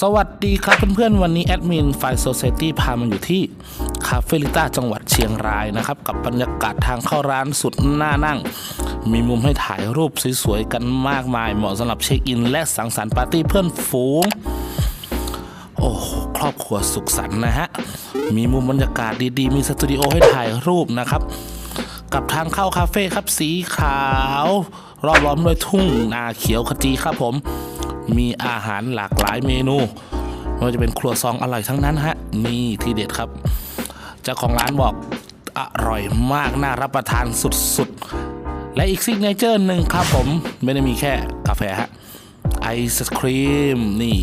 สวัสดีครับเพื่อนๆ วันนี้แอดมินไฟโซเซตี้พามาอยู่ที่คาเฟลิต้าจังหวัดเชียงรายนะครับ กับบรรยากาศทางเข้าร้านสุดน่านั่ง มีมุมให้ถ่ายรูปสวยๆ กันมากมาย เหมาะสำหรับเช็คอิน และสังสรรค์ปาร์ตี้เพื่อนฝูง โอ้ครอบครัวสุขสันต์นะฮะ มีมุมบรรยากาศดีๆ มีสตูดิโอให้ถ่ายรูปนะครับ กับทางเข้าคาเฟ่ครับสีขาวรอบล้อมด้วยทุ่งนาเขียวขจีครับผม มีอาหารหลากหลายเมนูไม่ว่าจะเป็นครัวซองอร่อยทั้งนั้นฮะนี่ทีเด็ดครับ เจ้าของร้านบอกอร่อยมากน่ารับประทานสุดๆ และอีกซิกเนเจอร์หนึ่งครับผมไม่ได้มีแค่กาแฟฮะไอศครีมนี่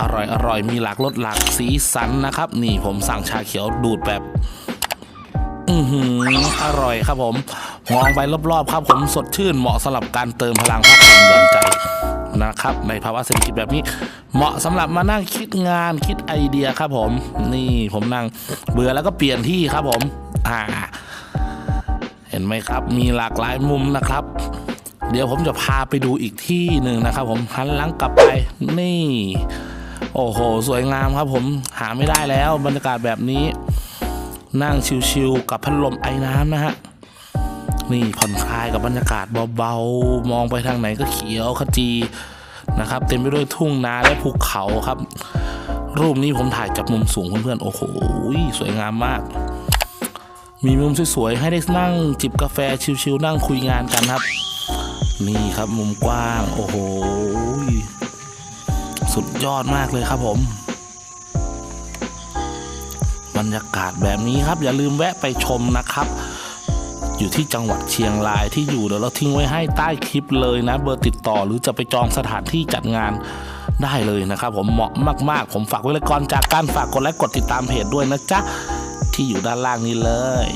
อร่อยอร่อยมีหลากรสหลากสีสันนะครับ นี่ผมสั่งชาเขียวดูดแบบ อือหืออร่อยครับผม มองไปรอบๆครับผมสดชื่นเหมาะสำหรับการเติมพลังพักผ่อนหย่อนใจนะครับ ในภาวะเศรษฐกิจแบบนี้ เหมาะสำหรับมานั่งคิดงานคิดไอเดียครับผม นี่ผมนั่งเบื่อแล้วก็เปลี่ยนที่ครับผม อ่า เห็นไหมครับ มีหลากหลายมุมนะครับ เดี๋ยวผมจะพาไปดูอีกที่หนึ่งนะครับ ผมหันหลังกลับไปนี่ โอ้โห สวยงามครับผมหาไม่ได้แล้วบรรยากาศแบบนี้ นั่งชิวๆกับพัดลมไอ้น้ำนะฮะนี่ผ่อนคลายกับบรรยากาศเบาๆ มองไปทางไหนก็เขียวขจีนะครับ เต็มไปด้วยทุ่งนาและภูเขาครับ รูปนี้ผมถ่ายจากมุมสูงเพื่อนๆโอ้โหสวยงามมาก มีมุมสวยๆให้ได้นั่งจิบกาแฟชิวๆนั่งคุยงานกันครับ นี่ครับมุมกว้าง โอ้โห สุดยอดมากเลยครับผม รยากาศแบบนี้ครับ อย่าลืมแวะไปชมนะครับอยู่ที่จังหวัดเชียงรายที่อยู่เดี๋ยวเราทิ้งไว้ให้ใต้คลิปเลยนะ เบอร์ติดต่อหรือจะไปจองสถานที่จัดงานได้เลยนะครับ ผมเหมาะมาก ๆ ผมฝากไว้เลยก่อนจากการฝากกดไลค์กดติดตามเพจด้วยนะจ๊ะที่อยู่ด้านล่างนี้เลย